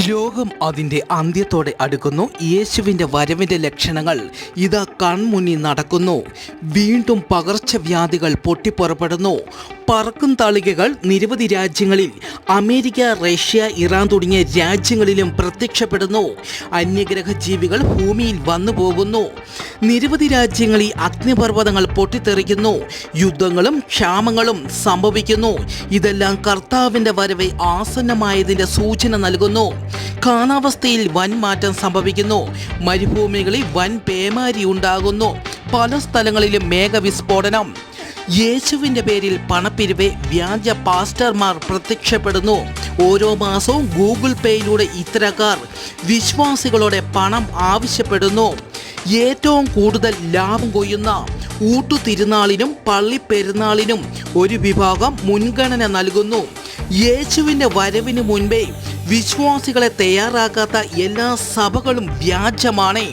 ലോകം അതിന്റെ അന്ത്യത്തോടെ അടുക്കുന്നു. യേശുവിന്റെ വരവിന്റെ ലക്ഷണങ്ങൾ ഇതാ കൺമുന്നിൽ നടക്കുന്നു. വീണ്ടും പകർച്ചവ്യാധികൾ പൊട്ടിപ്പുറപ്പെടുന്നു. പറക്കും താളികകൾ നിരവധി രാജ്യങ്ങളിൽ അമേരിക്ക റഷ്യ ഇറാൻ തുടങ്ങിയ രാജ്യങ്ങളിലും പ്രത്യക്ഷപ്പെടുന്നു. അന്യഗ്രഹ ജീവികൾ ഭൂമിയിൽ വന്നു പോകുന്നു. നിരവധി രാജ്യങ്ങളിൽ അഗ്നിപർവതങ്ങൾ പൊട്ടിത്തെറിക്കുന്നു. യുദ്ധങ്ങളും ക്ഷാമങ്ങളും സംഭവിക്കുന്നു. ഇതെല്ലാം കർത്താവിന്റെ വരവ് ആസന്നമായതിന്റെ സൂചന നൽകുന്നു. കാലാവസ്ഥയിൽ വൻ മാറ്റം സംഭവിക്കുന്നു. മരുഭൂമികളിൽ വൻ പേമാരി ഉണ്ടാകുന്നു. പല സ്ഥലങ്ങളിലും മേഘവിസ്ഫോടനം. യേശുവിന്റെ പേരിൽ പണപ്പിരിവ് വ്യാജ പാസ്റ്റർമാർ പ്രത്യക്ഷപ്പെടുന്നു. ഓരോ മാസവും ഗൂഗിൾ പേയിലൂടെ ഇത്തരക്കാർ വിശ്വാസികളോടെ പണം ആവശ്യപ്പെടുന്നു. ഏറ്റവും കൂടുതൽ ലാഭം കൊയ്യുന്ന ഊട്ടുതിരുനാളിനും പള്ളിപ്പെരുന്നാളിനും ഒരു വിഭാഗം മുൻഗണന നൽകുന്നു. യേശുവിന്റെ വരവിന് മുൻപേ വിശ്വാസികളെ തയ്യാറാക്കാത്ത എല്ലാ സഭകളും വ്യാജമാണ്.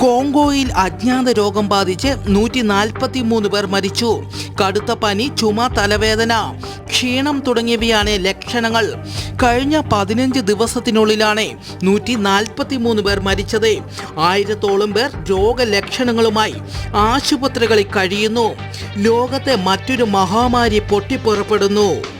കോങ്കോയിൽ അജ്ഞാത രോഗം ബാധിച്ച് നൂറ്റി നാൽപ്പത്തി മൂന്ന് പേർ മരിച്ചു. കടുത്ത പനി ചുമ തലവേദന ക്ഷീണം തുടങ്ങിയവയാണ് ലക്ഷണങ്ങൾ. കഴിഞ്ഞ പതിനഞ്ച് ദിവസത്തിനുള്ളിലാണ് നൂറ്റി നാൽപ്പത്തി മൂന്ന് പേർ മരിച്ചത്. ആയിരത്തോളം പേർ രോഗലക്ഷണങ്ങളുമായി ആശുപത്രികളിൽ കഴിയുന്നു. ലോകത്തെ മറ്റൊരു മഹാമാരി പൊട്ടിപ്പുറപ്പെടുന്നു.